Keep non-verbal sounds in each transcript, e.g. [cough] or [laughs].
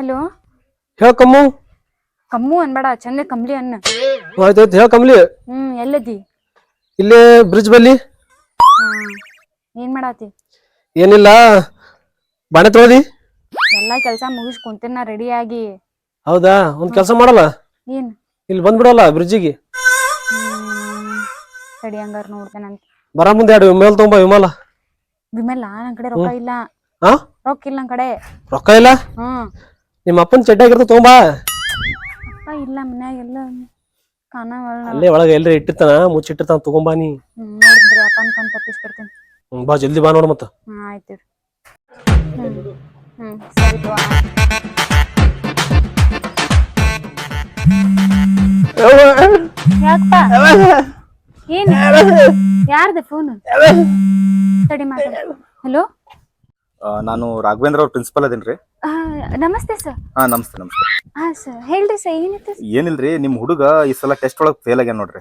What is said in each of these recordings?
Hello? ಹೇಳ come. Come ಅನ್ಬೇಡ ಚಂದ ಕಮ್ಲಿ ಅನ್ನ. ಆಯ್ತಾಯ್ತು ಹೇಳ ಕಮ್ಲಿ ಹ್ಮ್ ಎಲ್ಲದಿ? ಇಲ್ಲೇ ಬ್ರಿಡ್ಜ್ ಬಲ್ಲಿ. ಏನ್ ಮಾಡಾತಿ? ಏನಿಲ್ಲ ಬಾಣೆ ತೊಳದಿ. ಎಲ್ಲಾ ಕೆಲಸ ಮುಗಿಸ್ ಕುಂತಿನ ರೆಡಿ ಆಗಿ. ಹೌದಾ? ಒಂದ್ ಕೆಲಸ ಮಾಡಲ್ಲ? ಏನ್? ಇಲ್ಲಿ ಬಂದ್ಬಿಡಲ್ಲ ಬ್ರಿಡ್ಜಿಗೆ ರೆಡಿ ಹಂಗಾರ ನೋಡ್ತೇನಂತ ಬರ ಮುಂದೆ ಎರಡು ವಿಮಲ್ ತೊಂಬ ವಿಮಲ. ವಿಮಲ್ಲ ನನ್ ಕಡೆ ರೊಕ್ಕ ಇಲ್ಲ. ಹಾ ರೊಕ್ಕ ಇಲ್ಲ ನನ್ ಕಡೆ. ರೊಕ್ಕ ಇಲ್ಲ? ಹ್ಮ್. ನಿಮ್ಮ ಅಪ್ಪನ ಚಡ್ಡಾಗಿರ್ತ ತೊಗೊಂಬಾ. ಅಪ್ಪ ಇಲ್ಲ ಮನ್ಯಾಗ ಎಲ್ಲ ಕಾಣವಲ್ಲ ಅಲ್ಲೇ ಒಳಗೆ ಎಲ್ರಿ ಇಟ್ಟಿರ್ತಾನ ಮುಚ್ಚಿಟ್ಟಿರ್ತಾನ ತಗೊಂಬಾ ನೀ. ನೋಡ್ಬಿಡ್ರಿ ಅಪ್ಪನ ಕಣ್ ತಪ್ಪಿಸ್ ಹ್ಮ್, ಬಾ ಜಲ್ದಿ ಬಾ ನೋಡು ಮತ್ತ. ಹ್ಮ್ ಆಯ್ತು. ಹ್ಮ್ ಹ್ಮ್ ಸರಿ ತಗೋ. ಯಾಕಪ್ಪ? ಏನ್? ಯಾರ್ದ ಫೋನ್ ತಡಿ ಮಾತಾಡ. ಹಲೋ ನಾನು ರಾಘವೇಂದ್ರ ಅವ್ರ ಪ್ರಿನ್ಸಿಪಲ್ ಅದೇನ್ರಿ ನಮಸ್ತೆ ಸರ್ ಹಾ ನಮಸ್ತೆ ನಮಸ್ತೆ. ಹಾ ಸರ್ ಹೇಳ್ರಿ ಸರ್ ಏನಿತ್ತು? ಏನಿಲ್ರಿ ನಿಮ್ ಹುಡುಗ ಈ ಸಲ ಟೆಸ್ಟ್ ಒಳಗ್ ಫೇಲ್ ಆಗ್ಯಾನ ನೋಡ್ರಿ.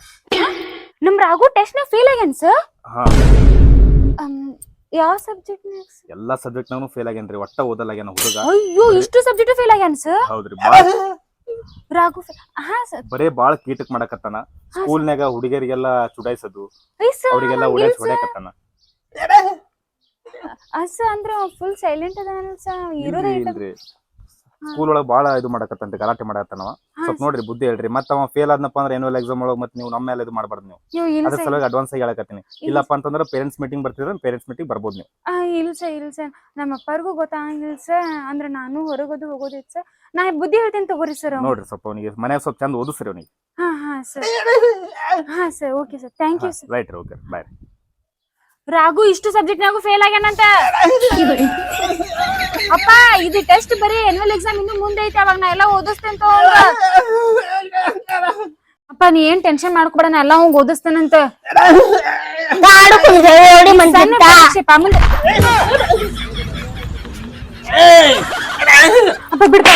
ನಮ್ ರಾಘು ಟೆಸ್ಟ್ ನಾಗ ಫೇಲ್ ಆಗ್ಯಾನ ಸರ್ ಹಾ. ಯಾವ ಸಬ್ಜೆಕ್ಟ್ ಎಲ್ಲಾ ಸಬ್ಜೆಕ್ಟ್ ನಾಗೂ ಫೇಲ್ ಆಗ್ಯಾನ್ರಿ ಒಟ್ಟ ಓದಲಾಗ್ಯಾನ ಹುಡುಗ. ಅಯ್ಯೋ ಇಷ್ಟು ಸಬ್ಜೆಕ್ಟ್ ಫೇಲ್ ಆಗ್ಯಾನ ಸರ್ ಹೌದ್ರಿ ರಾಘು ಹಾ ಸರ್ ಬರೇ ಬಾಳ ಕೀಟಕ್ ಮಾಡಕತ್ತಾನ. ಸ್ಕೂಲ್ನಾಗ ಹುಡುಗಿಯರಿಗೆಲ್ಲ ಚುಡಾಯಿಸೋದು. ಅವರಿಗೆಲ್ಲ ಒಳ್ಳೆ ಹೊಡ್ಯಾಕತ್ತಾನ. ಅಸ ಅಂದ್ರ ಫುಲ್ ಸೈಲೆಂಟ್ ಅದಾನ ಸರ್ ಇರೋದೇ ಇಲ್ರಿ ಇಲ್ಲ. ಇಲ್ರಿ. ಸ್ಕೂಲ್ ಒಳಗ ಬಾಳ ಇದು ಮಾಡಕತ್ತಂತ ಗಲಾಟೆ ಮಾಡಕತ್ತಾನವ. ಸ್ವಲ್ಪ ನೋಡ್ರಿ ಬುದ್ಧಿ ಹೇಳ್ರಿ. ಮತ್ತ ಅವ ಫೇಲ್ ಆದ್ನಪ್ಪ ಅಂದ್ರೆ ಎನ್ಯುವಲ್ ಎಕ್ಸಾಮ್ ಒಳಗ್ ಮತ್ತೆ ನೀವು ನಮ್ಮ ಮೇಲೆ ಇದು ಮಾಡ್ಬಾರ್ದು ನೀವು. ನೀವು ಇಲ್ಲ ಅದ್ರ ಸರ್ ಸಲುವಾಗಿ ಅಡ್ವಾನ್ಸ್ ಆಗಿ ಹೇಳಕತ್ತೀನಿ. ಇಲ್ಲಪ್ಪ ಅಂತಂದ್ರೆ ಪೇರೆಂಟ್ಸ್ ಮೀಟಿಂಗ್ ಬರ್ತಿದ್ರೆ ಪೇರೆಂಟ್ಸ್ ಮೀಟಿಂಗ್ ಬರ್ಬೋದು ನೀವು. ಆ, ಇಲ್ಲ ಸರ್ ಇಲ್ಲ ಸರ್ ನಮ್ಮ ಅಪ್ಪರಿಗೂ ಗೊತ್ತಾಗಿಲ್ಲ ಸರ್ ಅಂದ್ರೆ ನಾನು ಹೊರಗೋದು ಹೋಗೋದಿತ್ತು ಸರ್ ನಾ ಬುದ್ಧಿ ಹೇಳ್ತೀನಿ ತಗೋರಿ ಸರ್ ನೋಡ್ರಿ ಸ್ವಲ್ಪ ಅವನಿಗೆ ಮನ್ಯಾಗ ಸ್ವಲ್ಪ ಚಂದ ಓದಿಸ್ರಿ ಅವನಿಗೆ. ಹಾ ಹಾ ಸರ್. ಹಾ sir okay sir. Thank you sir. Right okay bye Raghu ಇಷ್ಟು ಸಬ್ಜೆಕ್ಟ್ ನಾಗು ಫೇಲ್ ಆಗ್ಯಾನಂತ. ಅಪ್ಪ ಇದು ಟೆಸ್ಟ್ ಬರೀ ಎನ್ಯುವಲ್ ಎಕ್ಸಾಮ್ ಇನ್ನು ಮುಂದೆ ಐತೆ ಅವಾಗ ನಾ ಎಲ್ಲ ಓದಿಸ್ತೇನೆ ಅಪ್ಪ ನೀ ಏನ್ ಟೆನ್ಷನ್ ಮಾಡ್ಕೊಬೇಡ ನಾ ಎಲ್ಲ ಹೋಗಿ ಓದಿಸ್ತೇನಂತ. ಸಣ್ಣ ಅಪ್ಪ ಬಿಡ್ಪ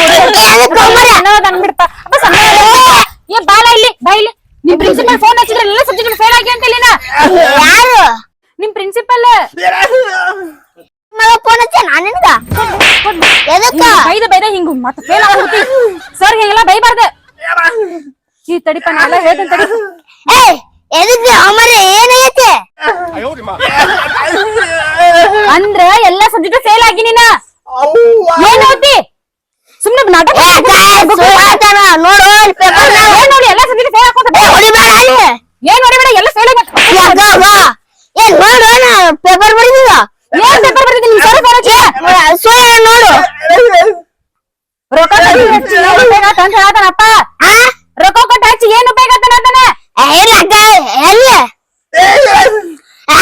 ಬಿಡ್ಪ. ಅಪ್ಪ ಸಣ್ಣವದಾನ. ಏ ಬಾಲ ಇಲ್ಲಿ ಬಾ ಇಲ್ಲಿ. ನಿಮ್ ಪ್ರಿನ್ಸಿಪಲ್ ಫೋನ್ ಹಚ್ಚಿದ್ರೆ ಎಲ್ಲ ಸಬ್ಜೆಕ್ಟ್ ಫೇಲ್ ಆಗಿ ಅಂತ ಇಲ್ಲಿನ ಯಾರು? ನಿಮ್ ಪ್ರಿನ್ಸಿಪಲ್ ಫೋನ್ ಹಚ್ಚ ನಾನು ನಿನಗ? ಎದಕ್ಕ? ಬೈದ ಬೈದ ಹಿಂಗ ಮತ್ತ ಫೇಲ್ ಆಗ್ಬಿಡ್ತಿ. ಸರ್ ಹಿಂಗೆಲ್ಲ ಬೈಬಾರ್ದ. ಈ ತಡಿಪ ನಾ ಎಲ್ಲ ಹೇಳ್ತೇನೆ ತಡಿ. ಏಯ್ ಎದಕ್ಕ ಅಮರೆ ಏನೈತೆ ಅಂದ್ರ ಎಲ್ಲಾ ಸಬ್ಜೆಕ್ಟ್ ಫೇಲ್ ಆಗಿ ನೀನ? ಏನ್ ಓದ್ತಿ ಸುಮ್ನೆ ನಾಟಕ ಏ. ನೋಡು ಏನ್ ನೋಡಿ ಎಲ್ಲಾ ಸಬ್ಜೆಕ್ಟ್ ಫೇಲ್ ಹಾಕೋತ ಏ, ಹೊಡಿಬೇಡ ಅಲ್ಲಿ. ಏನ್ ನೋಡಿಬೇಡ ಎಲ್ಲ ಫೇಲ್ ಆಗಿ ಏ, ಅಕ್ಕ, ಅಕ್ಕ. ಏ, ನೋಡು ನಾ ಪೇಪರ್ ಬರೀದಿಲ್ಲ ಏನ್ ಪೇಪರ್ ಬರ್ತಿದ್ದೀನಿ ಸರ್ ಫೋನ್ ಹಚ್ಚಿ ಸುಳ್ಳು ಹೇಳು ನೋಡು ರೊಕ್ಕ ಕೊಟ್ಟು ಹಚ್ಚಿ ಏನ್ ಉಪಯೋಗ ಆತ ಅಂತ ಹೇಳ್ತಾನಪ್ಪ ಆ? ರೊಕ್ಕ ಕೊಟ್ಟು ಹಚ್ಚಿ ಏನ್ ಉಪಯೋಗ ಆತನ ಅಂತಾನೆ ಏ, ಇಲ್ಲ ಅಕ್ಕ ಎಲ್ಲಿ ಆ,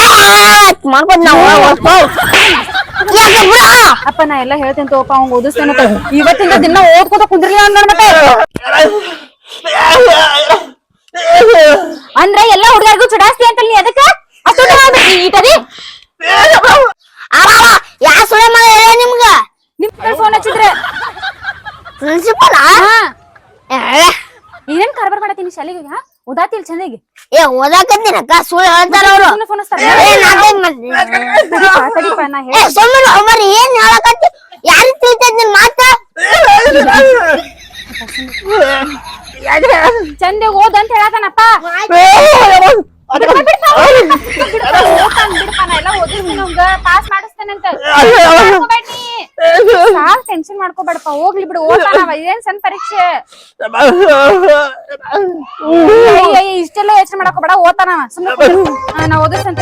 ಮಾಡ್ಕೊಂಡ್ ನಾವು ಹೋಗ್ಕೊ. ಏ, ಅಕ್ಕ, ಬಿಡು. ಅಪ್ಪ ನಾ ಎಲ್ಲ ಹೇಳ್ತೇನೆ ತೋಪ ಅವ್ನ್ ಓದಿಸ್ತೇನೆ ಇವತ್ತಿಂದ ದಿನ ಓದ್ಕೋತ ಕುಂದ್ರಿಲ್ಲ ಅಂದ್ರ ಮತ್ತೆ? ಅಂದ್ರ ಎಲ್ಲಾ ಹುಡುಗರಿಗೂ ಚುಡಾಸ್ತಿ ಅಂತ ನೀ ಅದಕ್ಕ ಅಷ್ಟು ಯಾ ಸುಳ್ಳು ಮಗ ಹೇಳ ನಿಮ್ಗ? ನಿಮ್ ಫೋನ್ ಹಚ್ಚಿದ್ರೆ. ಪ್ರಿನ್ಸಿಪಲ್ ಹಾ. ಏನೇನ್ ಕಾರ್ಬಾರ್ ಮಾಡತ್ತೀನಿ ಶಾಲೆಗೆ ಹಾ ಉದಾತಿಲ್ ಚೆನ್ನಾಗಿ ಏ ಓದಾಕತ್ತೀನಿ ಅಕ್ಕ ಸುಳ್ಳು ಹೇಳ್ತಾರ ಅವ್ರು. ಫೋನ್ ಹಚ್ತಾರ ಏ, ನಾಲ್ಕೈದ್ ಮಂದಿ. ತಡಿಪ ತಡಿಪ ನಾ ಏ ಹೇಳ ಸುಮ್ಮನೆ ಅವರಿ ಏನ್ ಯಾರಿಗ್ ತಿಳಿತೈತಿ ನಿನ್ ಮಾತ ಚಂದ ಓದ್ ಅಂತ ಹೇಳತಾನಪ್ಪ ಪಾಸ್ ಮಾಡಿಸ್ತೇನಂತ ಸಾಕ್ ಟೆನ್ಷನ್ ಮಾಡ್ಕೋಬೇಡಪ್ಪ. ಹೋಗ್ಲಿ ಬಿಡು ಏನ್ ಇದೇನ್ ಸಣ್ಣ ಪರೀಕ್ಷೆ? ಅಯ್ಯ, ಅಯ್ಯ, ಇಷ್ಟೆಲ್ಲ ಯೋಚನೆ ಮಾಡಕೋಬೇಡ ಓದ್ತಾನವ ಸುಮ್ಮನೆ ನಾ ಓದಿಸ್ತಂತ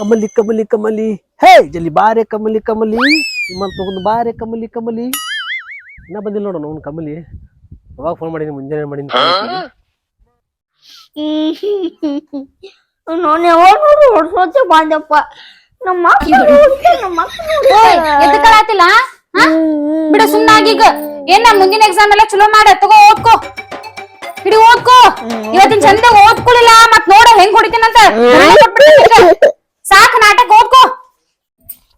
ಕಮಲಿ ಕಮಲಿ ಕಮಲಿ. ಹೇ ಜಲ್ಲಿ ಬಾರೆ ಕಮಲಿ ಕಮಲಿ. ನಿಮ್ಮಂತ ತಗೊಂಡು ಬಾರೆ ಕಮಲಿ ಕಮಲಿ. ಇನ್ನ ಬಂದಿಲ್ಲ ನೋಡೋಣ ಅವ್ನು ಕಮಲಿ. ಅವಾಗ ಫೋನ್ ಮಾಡೀನಿ ಮುಂಜಾನೆ ಮಾಡೀನಿ. ನಾನು ಯಾವಾಗ ನೋಡು ಹೊಡ್ಸೋತೆ ಬಂದಪ್ಪ ನಮ್ಮ ನಮ್ಮ ಎದಕ್ಕಳಾತಿಲ್ಲ ಬಿಡು ಸುಮ್ನಾಗೀಗ ಏನ ಮುಂದಿನ ಎಕ್ಸಾಮ್ ಎಲ್ಲ ಚಲೋ ಮಾಡ ತಗೋ ಓದ್ಕೋ ಹಿಡಿ ಓದ್ಕೋ ಇವತ್ತಿನ ಚಂದ ಓದ್ಕೊಳಿಲ್ಲ ಮತ್ ನೋಡ ಹೆಂಗ್ ಹೊಡಿತೀನಂತ ಸಾಕು ನಾಟಕ ಓದ್ಕೋ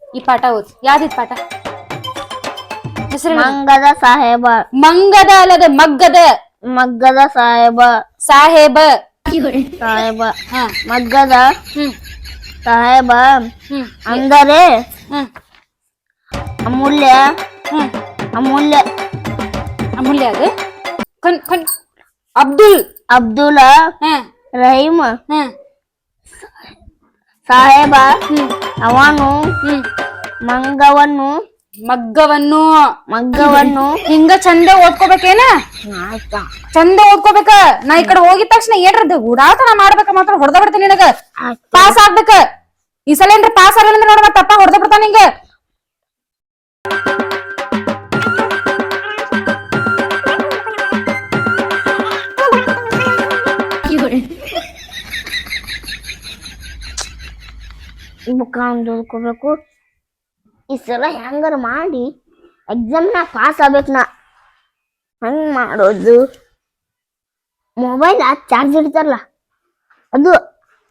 ಈ ಪಾಠ ಓದ್ ಯಾವ್ದಿದ್ ಪಾಠ ಮಂಗದ ಸಾಹೇಬ ಮಂಗದ ಅಲ್ಲದ ಮಗ್ಗದ ಮಗ್ಗದ ಸಾಹೇಬ ಸಾಹೇಬ ಸಾಹೇಬ ಹಾ ಮಗ್ಗದ ಹ್ಮ್ ಸಾಹೇಬ ಹ್ಮ್ ಅಂದರೆ ಹ್ಮ್ ಅಮೂಲ್ಯ ಹ್ಮ್ ಅಮೂಲ್ಯ ಅಮೂಲ್ಯ ಅದು ಕಣ್ ಕಣ್ ಅಬ್ದುಲ್ ಅಬ್ದುಲ್ ಹ್ಮ್ ರಹೀಮ್ ಹ್ಮ್ ಸಾಹೇಬ ಹ್ಮ್ ಅವನು ಹ್ಮ್ ಮಂಗವನ್ನು ಮಗ್ಗವನ್ನು ಮಗ್ಗವನ್ನು? ಹಿಂಗ ಚಂದ ಓದ್ಕೋಬೇಕೇನ? ಚಂದ ಓದ್ಕೋಬೇಕ? ನಾ ಈ ಕಡೆ ಹೋಗಿದ ತಕ್ಷಣ ಏನ್ರದ್ದು? ಉಡಾತನ ಮಾಡ್ಬೇಕ ಮಾತ್ರ ಹೊಡೆದ ಬಿಡ್ತೀನಿ ನಿನಗ. ಪಾಸ್ ಆಗ್ಬೇಕ. ಈ ಸಲ ಏನ್ರ ಪಾಸ್ ಆಗಲ್ಲ ಅಂದ್ರೆ ನೋಡ ತಪ್ಪ ಹೊಡೆದ ಬಿಡ್ತಾನ ನಿಂಗ ಮುಖ ಈ ಸಲ ಹೆಂಗಾರ ಮಾಡಿ ಎಕ್ಸಾಮ್ನ ಪಾಸ್ ಆಗ್ಬೇಕು ನಾ ಹಂಗ್ ಮಾಡೋದು. ಮೊಬೈಲ್ ಚಾರ್ಜ್ ಇಡ್ತಾರಲ್ಲ ಅದು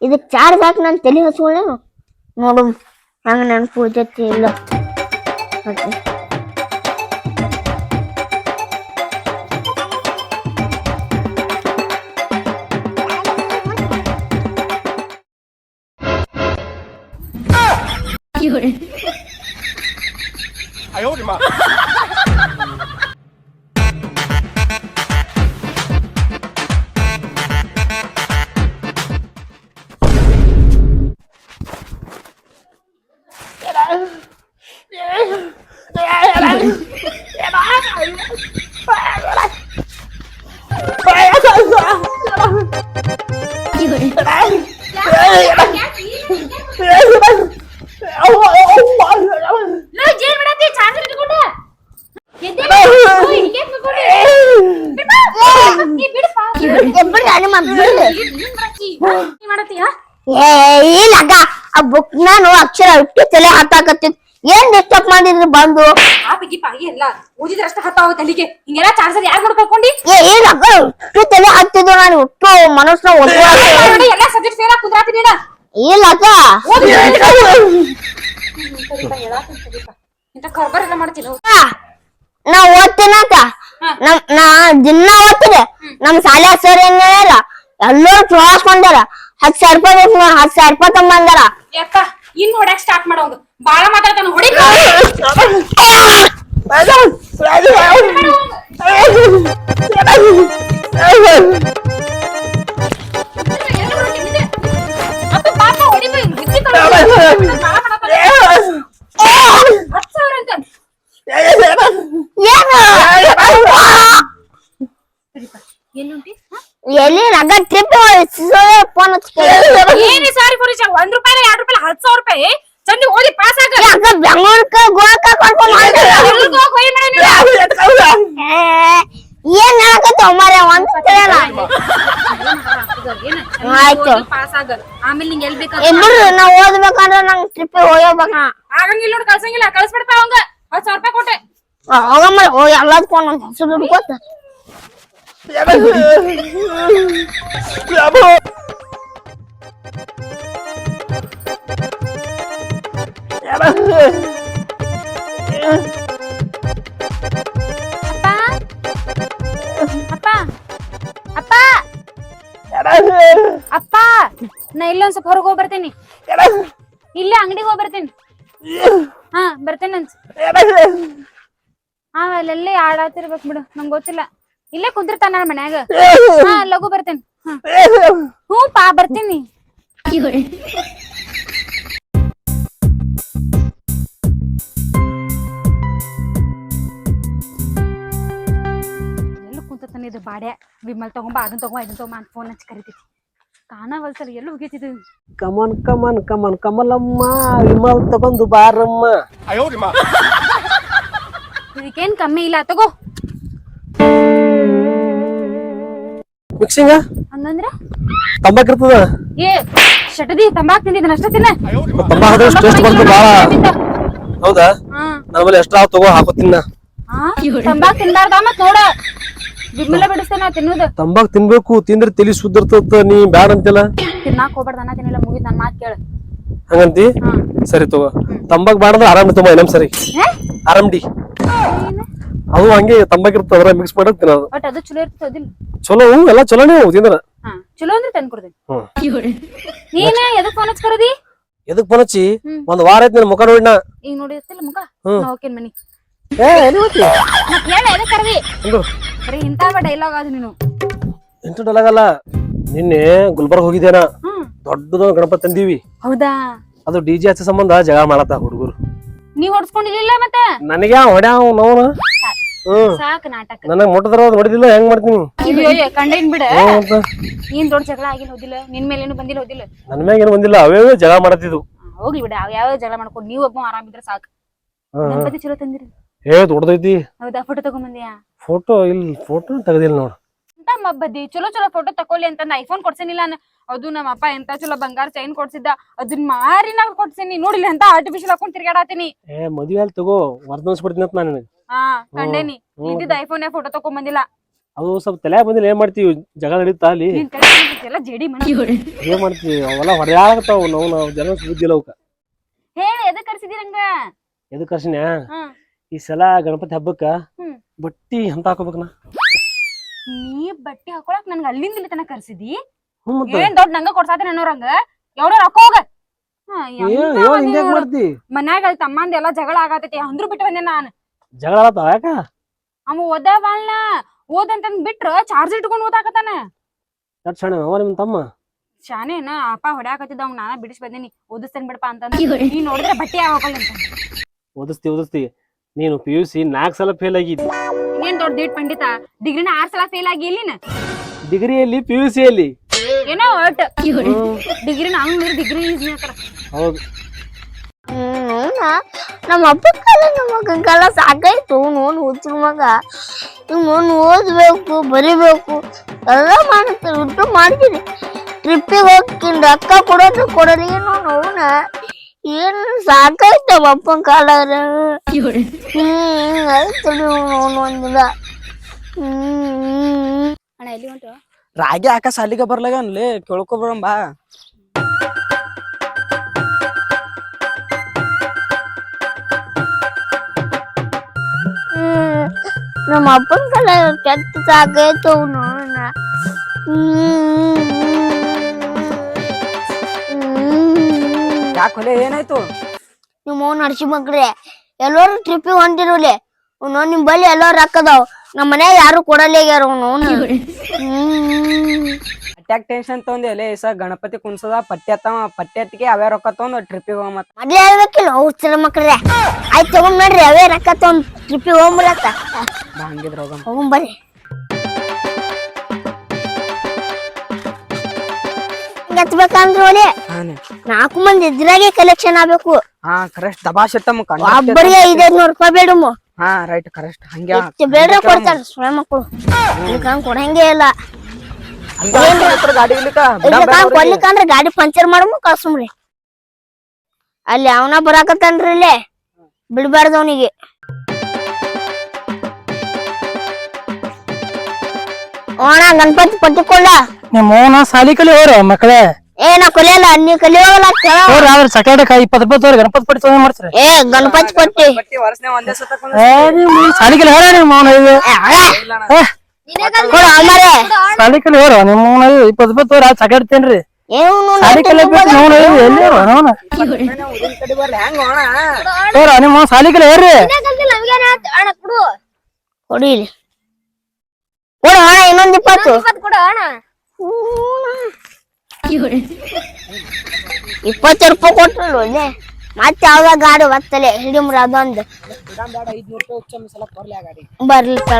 ಇದಕ್ಕೆ ಚಾರ್ಜ್ ಹಾಕಿ ನಾನು ತಲೆ ಹಚ್ಕೊಳ್ಳೇನು ನೋಡು, ಹಂಗೆ ನನ್ನ ಪೂಜೆ ಇಲ್ಲ ಮತ್ತೆ ಎಬ್ಬಡಿ ಬುಕ್ ನಾನು ಅಕ್ಷರ ಇಟ್ಟು ತಲೆ ಹತ್ತಾಕತ್ತಿದ್ ಏನ್ ಡಿಸ್ಟರ್ಬ್ ಮಾಡಿದ್ರು ಬಂದು? ಎಲ್ಲ. ಓದಿದ್ರಷ್ಟ ಹತ್ತಾವ ತಲೆಗೆ ಹಿಂಗೆಲ್ಲ ಚಾರ್ಜರ್ ಯಾರು ನೋಡ್ಕೊಂಡಿ ಏ ಏನ್ ಅಕ್ಕ ಇಟ್ಟು ತಲೆ ಹತ್ತಿದ್ದು ನಾನು. ಇಟ್ಟು ಮನಸ್ನ ಓದ್ಕೊಳಕ್ಕೆ ಎಲ್ಲ ಸಬ್ಜೆಕ್ಟ್ ಫೇಲ್ ಕುಂದ್ರಾತಿ ನೀಡ ಇಲ್ಲ ಅಕ್ಕ ಇಂತ ಖರ್ಬರ್ ಎಲ್ಲ ಮಾಡ್ತೀನಿ ನಾ ಓದ್ತೀನಿ ಅಕ್ಕ ನಮ್ ನಾ ದಿನ ಓದ್ತೀನಿ. ನಮ್ ಶಾಲೆ ಸರ್ ಏನ್ ಹೇಳ್ಯಾರ? ಎಲ್ಲರೂ ಚೋಸ್ಕೊಂಡಾರ ಹತ್ತು ಸಾವಿರ ರೂಪಾಯಿ ಬೇಕು ನೋಡ್, ಹತ್ ಸಾವಿರ ರೂಪಾಯಿ ತಗೊಂಬಂದಾರ ಯಾಕ ಇನ್ ಹೊಡ್ಯಾಕ್ ಸ್ಟಾರ್ಟ್ ಮಾಡೋಂಗ ಬಾಳ ಮಾತಾಡ್ತಾನ ಹೊಡಿ ಅಪ್ಪ ಪಾಪ ಹೊಡಿ ಬೈ ಬುದ್ಧಿ ಕಳ್ಸ್ಬಿಡು. ಬಾಳ ಮಾಡತಾನ. ಹತ್ತ್ ಸಾವಿರ ಅಂತ ಏನು ಎಲ್ಲುಂಟಿ ಎಲ್ಲಿ ರಗ ಟ್ರಿಪ್ ಫೋನ್ ಏನಿ ಸಾರಿ ಪುರುಷ ಒಂದ್ ರೂಪಾಯಿ ಎರಡ್ ರೂಪಾಯಿ ಹತ್ತು ಸಾವಿರ ರೂಪಾಯಿ. ಚಂದ ಓದಿ ಪಾಸ್ ಆಗ. ಯಾಕ ಬೆಂಗಳೂರ್ಕ ಗೋವಾಕ ಕರ್ಕೊಂಡ್. ಏನ್ ಹೇಳಕತ್ತ ಮಾರ್ಯ? ಒಂದ್ ತಿಳಿಯಲ್ಲ? ಆಯ್ತು. ಪಾಸ್ ಆಮೇಲೆ ನಿಂಗೆ ಎಲ್ ಬೇಕಾದ್ರೆ ಇಬ್ರು ನಾವ್ ಓದ್ಬೇಕಂದ್ರ ನಂಗ್ ಟ್ರಿಪ್ ಹೋಗ್ಬೇಕ. ಆಗಂಗಿಲ್ಲ ನೋಡಿ ಕಳ್ಸಂಗಿಲ್ಲ. ಕಳ್ಸ್ಬಿಡ್ತಾ ಅವಂಗ. ಹತ್ತು ಸಾವಿರ ರೂಪಾಯಿ ಕೊಟ್ಟೆ. ಹೋಗಮ್ಮ ಎಲ್ಲದಕ್ಕೂ ಫೋನ್ ಹೆಸರು ದುಡ್ಡು ಕೊತ್ತ ಅಪ್ಪ ಅಪ್ಪ ಅಪ್ಪ ನಾ ಇಲ್ಲೊಂದ್ ಸ್ವಲ್ಪ ಹೊರಗೆ ಹೋಗಿ ಬರ್ತೀನಿ ಇಲ್ಲೇ ಅಂಗಡಿಗೆ ಹೋಗಿ ಬರ್ತೀನಿ ಹಾ ಬರ್ತೇನೆ ಅನ್ಸ್ ಹಾ ಅಲ್ಲಲ್ಲೇ ಆಡಾತಿರ್ಬೇಕು ಬಿಡು ನಂಗೆ ಗೊತ್ತಿಲ್ಲ. ಇಲ್ಲೇ ಕುಂತಿರ್ತಾನ ಮನ್ಯಾಗ. [laughs] ಹಾ ಲಘು ಬರ್ತೇನೆ. ಹಾ. ಹ್ಞೂ ಪಾ ಬರ್ತೀನಿ. ಎಲ್ಲೂ ಇದು ಬಾಡ್ಯ. ವಿಮಲ್ ತಗೊಂಬ ಅದನ್ನ ತಗೊಂಬ ಇದನ್ನ ತಗೊಂಬ ಅಂತ ಫೋನ್ ಹಚ್ಚಿ ಕರಿತೈತಿ. ಎಲ್ಲೂ ಹೋಗೈತಿದು come on come on come on Kamalamma Vimal ತಗೊಂಡು ಬಾರಮ್ಮ. ಇದಕ್ಕೇನ್ ಕಮ್ಮಿ ಇಲ್ಲ ತಗೋ. ಮಿಕ್ಸಿಂಗ ಹಂಗಂದ್ರ ತಂಬಾಕ್ ಇರ್ತದ? ಏ ಶಟದಿ ತಂಬಾಕ್ ತಿಂದಿದ್ದನ ಅಷ್ಟೇ ತಿನ್ನ. ತಂಬಾಕ್ ಟೇಸ್ಟ್ ಬಂತು ಬಾಳ. ಹೌದಾ? ನಮ್ಮಲ್ಲಿ ಎಷ್ಟ್ರ ತಗೋ ಹಾಕೋ ತಿನ್ನ. ತಂಬಾಕ್ ತಿನ್ಬಾರ್ದ ಮತ್ ನೋಡ. ಬಿಮ್ಮಲ ಬಿಡಿಸ್ತೇನ ತಿನ್ನೋದು. ತಂಬಾಕ್ ತಿನ್ಬೇಕು ತಿಂದ್ರೆ ತಲಿ ಸುದ್ದಿರ್ತದ ನೀ ಬ್ಯಾಡ ಅಂತಿಲ್ಲ? ತಿನ್ನಾಕ್ ಹೋಗ್ಬಾರ್ದ ಅನ್ನ ತಿನ್ನಿಲ್ಲ ಮುಗಿದ್ ನನ್ ಮಾತ್ ಕೇಳ. ಹಂಗಂತಿ? ಸರಿ ತಗೋ. ತಂಬಾಕ್ ಬ್ಯಾಡ ಅಂದ್ರೆ ಆರಾಮ್ ತಗೋ ಇನ್ನೊಮ್ ಸರಿ? ಆರಾಮ್ ಡಿ? ಅದು ಹಂಗೆ ತಂಬಾಕ್ ಇರ್ತದ ಅದ್ರ ಮಿಕ್ಸ್ ಮಾಡಕ್ ತಿನ್ನೋದು ಬಟ್ ಅದು ಚಲೋ ಅದಿಲ್ಲ? ಚಲೋ ಹೂ ಎಲ್ಲ ಚಲೋನೇ ಹೂ ತಿಂದ್ರ ಹಾ ಚಲೋ ಅಂದ್ರೆ ತಂದ್ ಕೊಡ್ತೀನಿ. ಹ್ಮ್. ನೀನ ಎದಕ್ ಫೋನ್ ಹಚ್ಕರದಿ? ಎದಕ್ ಹಚ್ಚಿ? ಹ್ಮ್. ಒಂದ್ ವಾರ ಆಯ್ತು ನಿನ್ ಮುಖ ನೋಡಿನ. ಈಗ ನೋಡಿರ್ತಿಲ್ಲ ಮುಖ? ಹ್ಮ್. ನಾ ಹೋಗ್ತೇನ್ ಮನಿ. ಏ ಎಲ್ಲಿ ಹೋಗ್ತಿ? ಮತ್ ಹೇಳ ಎದಕ್ ಕರ್ದಿ? ಅಂದ್ರು. ಬರೀ ಇಂತಾವ ಡೈಲಾಗ್ ಆದ ನೀನು. ಎಂಟು ಡಲಾಗಲ್ಲ ನಿನ್ನೆ ಗುಲ್ಬರ್ಗ್ ಹೋಗಿದ್ದೇನ. ಹ್ಮ್. ದೊಡ್ಡದ ಗಣಪತಿ ತಂದೀವಿ. ಹೌದಾ? ಅದು ಡಿ ಜೆ ಹಚ್ಚ ಸಂಬಂಧ ಜಗಳ ಮಾಡತ್ತ ಹುಡುಗರು. ನೀವ್ ಹೊಡ್ಸ್ಕೊಂಡಿರ್ಲಿಲ್ಲ ಮತ್ತೆ? ನನಗೆ ಹೊಡ್ಯಾವ ಹ್ಮ್ ಸಾಕ್ ನಾಟಕ. ನನಗ್ ಮುಟ್ಟದ್ರ ಹೆಂಗ್ ಮಾಡ್ತೀನಿ? ಅಯ್ಯೋ ಕಂಡೇನ್ ಬಿಡ. ಹ್ಮ್ ನೀನ್ ದೊಡ್ಡ ಜಗಳ ಆಗಿಲ್ಲ ಹೋದಿಲ್ಲ. ನಿನ್ ಮೇಲೆ ಏನು ಬಂದಿಲ್ಲ ಹೋದಿಲ್ಲ. ನನ್ ಮ್ಯಾಗ ಏನು ಬಂದಿಲ್ಲ ಅವೇ ಜಗಳ ಮಾಡತ್ತಿದ್ವು. ಹೋಗ್ಲಿ ಬಿಡ ಯಾವ ಜಗಳ ಮಾಡ್ಕೊಂಡು ನೀವ್ ಒಬ್ಬ ಆರಾಮಿದ್ರೆ ಸಾಕು. ಗಣಪತಿ ಚಲೋ ತಂದಿರಿ. ಏ ದೊಡ್ಡದೈತಿ. ಹೌದಾ ಫೋಟೋ ತಗೊಂಬಂದ್ಯಾ? ಫೋಟೋ ಇಲ್ಲ ಫೋಟೋ ತೆಗ್ದಿಲ್ಲ ನೋಡು. ಅಂತ ಮಬ್ಬದಿ ಚಲೋ ಚಲೋ ಫೋಟೋ ತಕೊಳ್ಳಿ ಅಂತ ಐಫೋನ್ ಕೊಡ್ಸೇನಿಲ್ಲ ಅದು ನಮ್ಮ ಅಪ್ಪ ಎಂತ ಚಲೋ ಬಂಗಾರ ಚೈನ್ ಕೊಡ್ಸಿದ್ದ ಅದನ್ನ ಮಾರಿ ನಾ ಕೊಡ್ಸೇನಿ. ನೋಡಿಲ್ಲ ಅಂತ ಆರ್ಟಿಫಿಷಿಯಲ್ ಹಾಕೊಂಡ್ ತಿರ್ಗಾಡತೀನಿ ಏ ಮದ್ವೆ ಅಲ್ಲಿ ತಗೋ ವರ್ಧನ್ಸ್ಬಿಡ್ತೀನಿ ಅಂತ ನಾನು ನಿನಗೆ. ಹಾ ಕಂಡೇನಿ. ನಿಂತಿದ್ದ ಐಫೋನ್ ಫೋಟೋ ತಕೊಂಬಂದಿಲ್ಲ ಅದು ಸ್ವಲ್ಪ ತಲೆ ಬಂದಿಲ್ಲ ಏನ್ ಮಾಡ್ತೀವಿ? ಜಗಳ ನಡೀತಾ ಅಲ್ಲಿ. ನಿನ್ ತಲೆ ಎಲ್ಲ ಜಡಿ ಮನ ಏನ್ ಮಾಡ್ತೀವಿ? ಅವೆಲ್ಲ ಹೊಡೆಯಾಗತ್ತಾವ ನಾವು ನಾವು ಜನ ಬುದ್ಧಿಲ್ಲ ಅವಕ್ಕ. ಹೇಳಿ ಎದಕ್ ಕರ್ಸಿದಿರಂಗ ಎದಕ್ ಕರ್ಸಿನ್ಯಾ? ಈ ಸಲ ಗಣಪತಿ ಹಬ್ಬಕ್ಕ ಬಟ್ಟಿ ಅಂತ ಹಾಕೋಬೇಕ ನಾ. ನೀ ಬಟ್ಟಿ ಹಾಕೊಳಕ್ ನನ್ಗ ಅಲ್ಲಿಂದ ಇಲ್ಲಿ ತನಕ ಕರ್ಸಿದಿ? ಏನ್ ದೊಡ್ಡ ನಂಗ ಕೊಡ್ಸಾತಿ ಅನ್ನೋರಂಗ ಎವ್ರ ರೊಕ್ಕ ಹೋಗ. ಮನ್ಯಾಗ ಅಲ್ಲಿ ತಮ್ಮಂದ ಎಲ್ಲಾ ಜಗಳ ಆಗತೈತಿ ಅಂದ್ರು ಬಿಟ್ಟು ಬಂದೆ ನಾನ್. ಜಗಳ ಆತ ಯಾಕ? ಅವ ಓದವಲ್ನ ಓದಂತಂದ್ ಬಿಟ್ರ ಚಾರ್ಜ್ ಇಟ್ಕೊಂಡ್ ಓದಾಕತ್ತಾನ. ಎಷ್ಟ್ ಸಣ್ಣ ಅವ ನಿಮ್ ತಮ್ಮ? ಶಾನೇನ ಅಪ್ಪ ಹೊಡ್ಯಾಕತ್ತಿದ್ದ ಅವ್ನ ನಾನ ಬಿಡಿಸ್ ಬಂದೇನಿ. ಓದಿಸ್ತೇನ್ ಬಿಡಪ್ಪ ಅಂತಂದ. ನೀ ನೋಡಿದ್ರೆ ಬಟ್ಟೆ ಯಾವಲ್ಲ ಅಂತ. ಓದಿಸ್ತಿ ಓದಿಸ್ತಿ. ನೀನು ಪಿ ಯು ಸಿ ನಾಲ್ಕು ಸಲ ಫೇಲ್ ಆಗಿದ್ದಿ. ಇನ್ನೇನ್ ದೊಡ್ಡ ದೀಟ್ ಪಂಡಿತ? ಡಿಗ್ರಿನ ಆರ್ ಸಲ ಫೇಲ್ ಆಗಿ ಇಲ್ಲಿನ ಡಿಗ್ರಿಯಲ್ಲಿ ಪಿ ಯು ಸಿ ಅಲ್ಲಿ. ಏನೋ ಒಟ್. ಡಿಗ್ರಿನ ಹಂಗ್ ಡಿಗ್ರಿ ಈಸಿ ಹೌದು. ನಮ್ಮ ಅಪ್ಪಕ್ಕೆಲ್ಲ ನಮ್ಮ ಮಗಂಗೆಲ್ಲ ಸಾಕಾಯ್ತು. ನೋನ್ ಹುಚ್ಚರ ಮಗ. ನೋನ್ ಓದ್ಬೇಕು, ಬರಿಬೇಕು. ಎಲ್ಲ ಮಾಡುತ್ತೆ ಊಟ ಮಾಡ್ತೀನಿ. ಟ್ರಿಪ್ಪಿಗೆ ಹೋಗ್ತೀನಿ, ರೊಕ್ಕ ಕೊಡೋದು ಕೊಡೋದೇನು ನೋನ ಏನ್ ಸಾಕಾಯ್ತು ನಮ್ಮ ಅಪ್ಪನ ಕಾಲ ಹ್ಮ್ ಆಯ್ತು ನೋನ್ ಒಂದಿಲ್ಲ ಹ್ಮ್ ರಾಗಿ ಹಾಕ ಸಾಲಿಗೆ ಬರ್ಲಾಗನ್ಲಿ? ಕೇಳ್ಕೊಬರಂ ನಮ್ಮ ಅಪ್ಪನ ಕಲ ಕೆಟ್ಟ ಸಾಕಾಯ್ತು ನೋಡೋಣ. ಯಾಕೆ ಏನಾಯ್ತು? ನಿಮ್ಮ ಅವ್ನ ಮಗ್ರೆ ಮಕ್ಳ್ರೆ ಎಲ್ಲರೂ ಟ್ರಿಪ್ಪಿಗೆ ಹೊಂಟಿರೋಲಿ. ಅವನು ನಿಮ್ಮ ಬಳಿ ಎಲ್ಲರೂ ರೊಕ್ಕ ಅದಾವ ನಮ್ಮ ಮನ್ಯಾಗ ಯಾರು ಕೊಡಲ್ಲ ಆಗ್ಯಾರ ಅವ್ನು ಹ್ಮ್ ಅಟ್ಯಾಕ್ ಟೆನ್ಷನ್ ತೊಂದಿ ಲೇ ಈ ಸಲ ಗಣಪತಿ ಕುನ್ಸದ ಪಟ್ಟಿ ಅತ್ತವ ಪಟ್ಟಿ ಅತ್ತಿಗೆ ಅವೇ ರೊಕ್ಕ ತಗೊಂಡ್ ಟ್ರಿಪ್ಪಿಗೆ ಹೋಗ ಮತ್ತ. ಮೊದ್ಲೇ ಹೇಳ್ಬೇಕಿಲ್ಲ ಹುಚ್ಚರ ಮಕ್ಕಳೇ ಆಯ್ತು ತಗೊಂಡ್ ನೋಡ್ರಿ ಅವೇ ರೊಕ್ಕ ತಗೊಂಡ್ ಟ್ರಿಪ್ಪಿಗೆ ಹೋಗ್ಬರತ್ತ ಬಾ ಹಂಗಿದ್ರ ಹೋಗಮ್ ಹೋಗ್ಬರ್ರಿ ಎತ್ಬೇಕಂದ್ರೆ ಒಲೆ ನಾಲ್ಕು ಮಂದಿ ಇದ್ರಾಗೆ ಕಲೆಕ್ಷನ್ ಆಗ್ಬೇಕು. ಹಾ ಕರೆಕ್ಟ್ ದಬಾಶ್ ಇತ್ತಮ್ಮ ಕಣ್ಣ್ ಒಬ್ಬರಿಗೆ ಐದೈದು ನೂರು ರೂಪಾಯಿ ಬೇಡಮ್ಮ. ಹಾ ರೈಟ್ ಕರೆಕ್ಟ್ ಹಂಗೆ ಬೇಡ ಕೊಡ್ತಾರೆ ಸುಳ್ಳ ಮಕ್ಕಳು ಕೊಡಂಗೇ ಇಲ್ಲ. ಹಂಗೆ ಗಾಡಿ ಕೊಡ್ಲಿಕ್ಕಂದ್ರ ಗಾಡಿ ಪಂಚರ್ ಮಾಡಮು ಕಳ್ಸುಮ್ರಿ. ಅಲ್ಲಿ ಅವನ ಬರಾಕತ್ತಾನ್ರಿ ಇಲ್ಲೇ. ಬಿಡ್ಬಾರ್ದು ಅವನಿಗೆ. ಓಣ ಗಣಪತಿ ಪಟ್ಟಿಕೊಂಡ ನಿಮ್ಮ ಸಾಲಿ ಕಲಿ ಹೋರ ಮಕ್ಕಳೇ. ಏ ನಾ ಕಲಿಯಲ್ಲ ನೀ ಕಲಿಯೋಲ್ಲ ಕೇಳ. ಹೋರ ಆದ್ರ ಸೆಕೆಂಡ್ ಇಪ್ಪತ್ತು ರೂಪಾಯಿ ತೋರಿ ಗಣಪತಿ ಪಟ್ಟಿ ತೊಗೊಂಡ್ ಮಾಡ್ತಾರೆ ಏ ಗಣಪತಿ ಪಟ್ಟಿ. ಸಾಲಿ ಕಲಿ ಹೋರ ನಿಮ್ಮ ಮೌನ ಇದು ಏ, ಅಳ. ಕೊಡು ಅಲ್ಮಾರೆ ಸಾಲಿ ಕಲಿ ಹೋರ ನಿಮ್ಮ ಇಪ್ಪತ್ತು ನೋಡ್ ಎಲ್ಲಿ ಹೋರ ಕಡೆ ಅಣ್ಣ ನಿಮ್ಮ ಮೌನ ಸಾಲಿ ಕಲಿ ಹೋರಿ ಕೊಡಿ. ಕೊಡು ಅಣ್ಣ ಇನ್ನೊಂದ್ ಇಪ್ಪತ್ತು. ಇಪ್ಪತ್ತು ರೂಪಾಯಿ ಕೊಟ್ಟರು ಮತ್ತೆ ಯಾವಾಗ ಗಾಡಿ ಬರ್ತಲೆ ಹಿಡಿಮ್ರ ಅದೊಂದು ಬರ್ಲಿ ಆ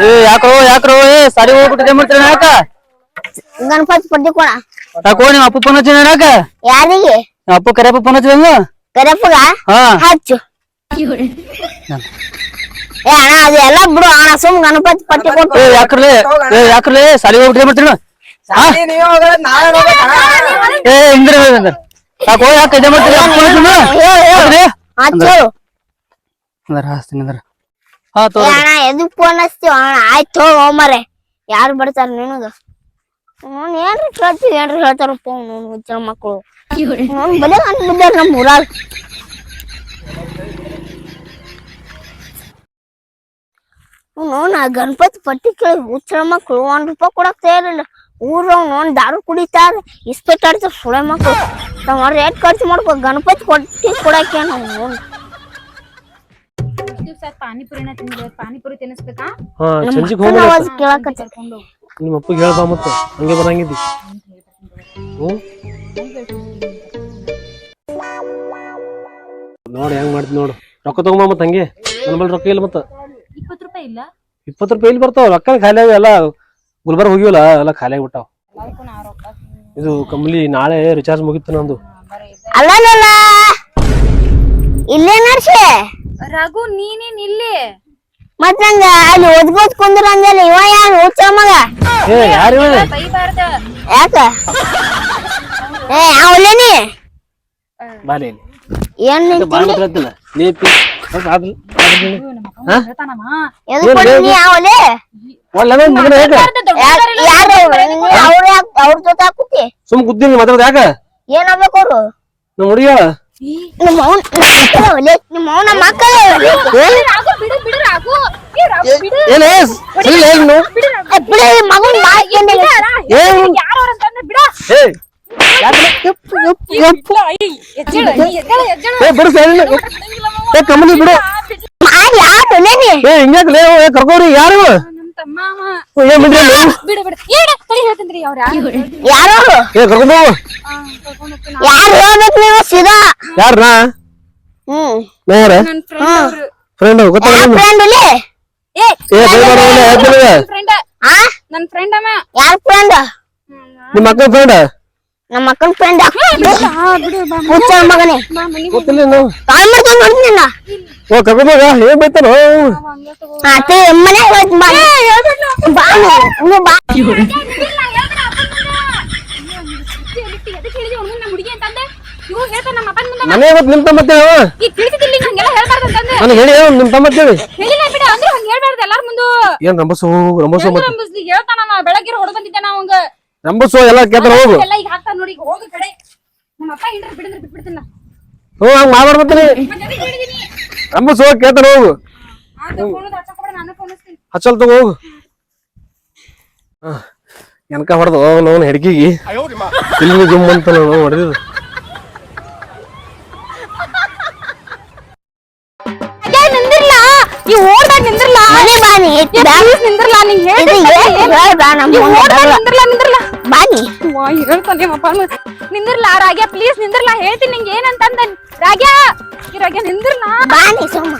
ಏ ಯಾಕ್ರೋ ಯಾಕ್ರೋ ಏ ಸಾರಿ ಹೋಗ್ಬಿಟ್ಟಿದೆ ಮಾಡ್ತೀರ ಯಾಕ ಗಣಪತಿ ಪಟ್ಟಿ ಕೊಡ. ಯಾಕೋ ನಿಮ್ಮ ಅಪ್ಪ ಫೋನ್ ಹಚ್ಚಿನ ಯಾಕ ಯಾರಿಗೆ? ನಿಮ್ಮ ಅಪ್ಪ ಕರೆಯಪ್ಪ ಫೋನ್ ಹಚ್ಚಿದಂಗ ಕರೆಪ್ಪಗ ಹಾ. ಹಚ್ಚು. ಏ ಅಣ್ಣ ಅದು ಎಲ್ಲ ಬಿಡು ಅಣ್ಣ ಸುಮ್ ಗಣಪತಿ ಪಟ್ಟಿ ಕೊಟ್ಟು ಏ ಯಾಕ್ರಲೆ ಏ ಯಾಕ್ರಲೇ ಸಾಲಿ ಹೋಗ್ಬಿಟ್ಟಿದೆ ಮಾಡ್ತೀರ. ಏ ಇಂದ್ರ ಯಾಕೋ ಯಾಕ ಇದೆ ಮಾಡ್ತೀರ? ಹಚ್ಚು. ಅಂದ್ರ ಹಾಸ್ತೀನಿ ಅಂದ್ರ ಹಾ ಎದಕ್ ಫೋನ್ ಹಚ್ತೀವ ಅಣ್ಣ? ಆಯ್ತು ಹೋಗ್ ಹೋಮರೆ ಯಾರು ಬರ್ತಾರ ನಿನಗ? ನೋನ್ ಏನ್ರಿ ಕೇಳ್ತೀವಿ ಏನ್ರಿ ಹೇಳ್ತಾರ? ಫೋನ್ ನೋನ್ ಹುಚ್ಚ ಮಕ್ಕಳು. ನೋನ್ ಗಣಪತಿ ಪಟ್ಟಿ ಕೇಳಿ ಹುಚ್ಚರ ಮಕ್ಕಳು, ಒಂದ್ ರೂಪಾಯಿ ಕೊಡಕ್ ತಯಾರಿಲ್ಲ ಊರಾಗ ನೋನ್ ದಾರು ಕುಡಿತಾರ ಸುಳೆ ಮಕ್ಳು ನಾವ್ ರೇಟ್ ಖರ್ಚು ಮಾಡ್ಕೋ, ಗಣಪತಿ ಕೊಟ್ಟಿ ಕೊಡಕ್ಕೆ ನಾವು ಪಾನಿಪುರಿನ ತಿಂದ್ರೆ ಪಾನಿಪುರಿ ತಿನ್ನಿಸ್ಬೇಕಾ? ಹಾ ಸಂಜಿಗ್ ಅಕ್ಕನ ಹೋಗ್ಬೇಡ. ಆವಾಜ್ ಕೇಳಕತ್ತ. ಕರ್ಕೊಂಡು ನಿಮ್ಮ ಅಪ್ಪಗೆ ಹೇಳ್ಬಾ ಮತ್ತ. ಹಂಗೆ ಬರಂಗಿದ್ದಿ. ಹ್ಮ್ ನೋಡಿ ಹೆಂಗ್ ಮಾಡ್ತಿ ನೋಡು. ರೊಕ್ಕ ತಗೊಂಬ ಮತ್ತ ಹಂಗೆ. ನನ್ನ ಬಳಿ ರೊಕ್ಕ ಇಲ್ಲ ಮತ್ತ. ಇಪ್ಪತ್ತು ರೂಪಾಯಿ ಇಲ್ಲ? ಇಪ್ಪತ್ತು ರೂಪಾಯಿ ಇಲ್ಲಿ ಬರ್ತಾವ? ರೊಕ್ಕ ಖಾಲಿ ಆಗಿ ಎಲ್ಲ ಗುಲ್ಬರ್ಗ ಹೋಗಿವಲ್ಲ ಎಲ್ಲ ಖಾಲಿ ಆಗಿಬಿಟ್ಟಾವ. ಎಲ್ಲದಕ್ಕೂ ನಾ ರೊಕ್ಕ. ಇದು ಕಂಬಲಿ ನಾಳೆ ರಿಚಾರ್ಜ್ ಮುಗಿತ್ತು ನಂದು. ಅಲ್ಲಲ್ಲ ಇಲ್ಲೇ ನಡ್ಸಿ? ರಘು ನೀನೇನ್ ಇಲ್ಲಿ? ಮತ್ ನಂಗ ಅಲ್ಲಿ ಓದ್ಬೋದ್ ಕುಂದ್ರ ಅಂದಲ್ಲ ಇವ ಯಾರು? ಓದ್ಸೋ ಮಗ. ಏ ಯಾರು ಬೈಬಾರ್ದ. ಯಾಕ? ಏ ಅವಲೇನಿ ಬಾಲೆ ಏನ್ ಹಾಕುತ್ತಿ ಸುಮ್ ಗುದ್ದಿ ಮಾತಾಡೋದು ಯಾಕ? ಏನಾಗ್ಬೇಕು ಅವ್ರು? ನಮ್ಮ ಹುಡುಗಿಯ ನಿಮ್ಮ ಅವ್ನ ನಿಮ್ಮ ಅವ್ನ ಮಕ್ಕಳೇ ಏನೇ ಏನು ಬಿಡಿ ಮಗನ್ ಏನು ಯಾರು ಬಿಡ. ಏ ಬಿಡು? ಕಮ್ಮನಿ ಬಿಡು ಯಾರು ಕರ್ಕೋರಿ ಯಾರು? ಬಿಡು ಬಿಡು. ಏಡ ತಡಿ ಹೇಳ್ತೀನಿ ಅವ್ರ ಯಾರು? ಯಾರು? ಏ ಕರ್ಕೊಂಡು ಹೋಗು. ಯಾರು ಹೇಳ್ಬೇಕು ನೀವು? ಸೀದಾ? ಯಾರ್ನಾ? ಹ್ಮ್. ನಾ ಯಾರ? ನನ್ ಫ್ರೆಂಡ್ ಅವ್ರು. ಫ್ರೆಂಡ್ ಫ್ರೆಂಡ್ ಲೇ ಏ ಏ ಬೇಡ ಹೇಳ್ತೀನಿ ಫ್ರೆಂಡ್ ಆ? ನನ್ ಫ್ರೆಂಡ್ ಅಮ್ಮ. ಯಾರ್ ಫ್ರೆಂಡ್ ನಿಮ್ಮ ಅಕ್ಕನ ಫ್ರೆಂಡ್ ನಮ್ಮ ಅಕ್ಕನ ಫ್ರೆಂಡ್ ಬಿಡು. ಬಾ ಹುಚ್ಚ ಮಗನೇ. ಗೊತ್ತಿಲ್ಲ ನಾವು ಕಾಲ್ ಮಾಡ್ಕೊಂಡು ನೋಡ್ತೀನಿ ಓ ಕರ್ಕೊಂಡು ಹೋಗ ಏನ್ ಬೈತಾರೋ ಅತ್ತೆ ಮನೆ ಹೋಯ್ತು ಮನೆ ಇವತ್ತು ನಿಮ್ ತಮ್ಮ ನನಗೆ ಹೇಳಿ ನಿಮ್ ತಮ್ಮ ಅಂತೇಳಿ ಏನ್ ರಂಬಸು ರಂಬಸು ಮತ್ತೆ? ರಂಬಸು ಎಲ್ಲ ಕೇಳ್ತಾರ ಹೋಗು. ಹೋಗು ಕಡೆ. ನಮ್ಮ ಅಪ್ಪ ಏನ್ರ ಬಿಡಿದ್ರೆ ಬಿಟ್ಬಿಡ್ತೀನಿ ನಾ. ಹ್ಞೂ ಹಂಗ ಮತ್ತೆ ರಂಬಸು ಕೇಳ್ತಾರ ಹಚ್ಚಲ್ ತಗೋ ಹೋಗು. ಎನ್ಕ ಹೊಡೆದು ನಾವು ಹೆಡ್ಕಿಗಿ. ಇಲ್ಲಿ ಜುಮ್ ಅಂತ ನಾವು ಹೊಡೆದಿದ್ದು. ನಿಂದಿರ್ಲ? ಅವ್ನ. ರಾಗ್ಯ ಪ್ಲೀಸ್ ನಿಂದಿರ್ಲಾ. ಹೇಳ್ತೀನಿ ನಿಂಗೆ ಏನಂತಂದ. ರಾಗ್ಯಾ ಈ ರಾಗ್ಯ ನಿಂದಿರ್ಲ? ಬಾನಿ ಸೋಮ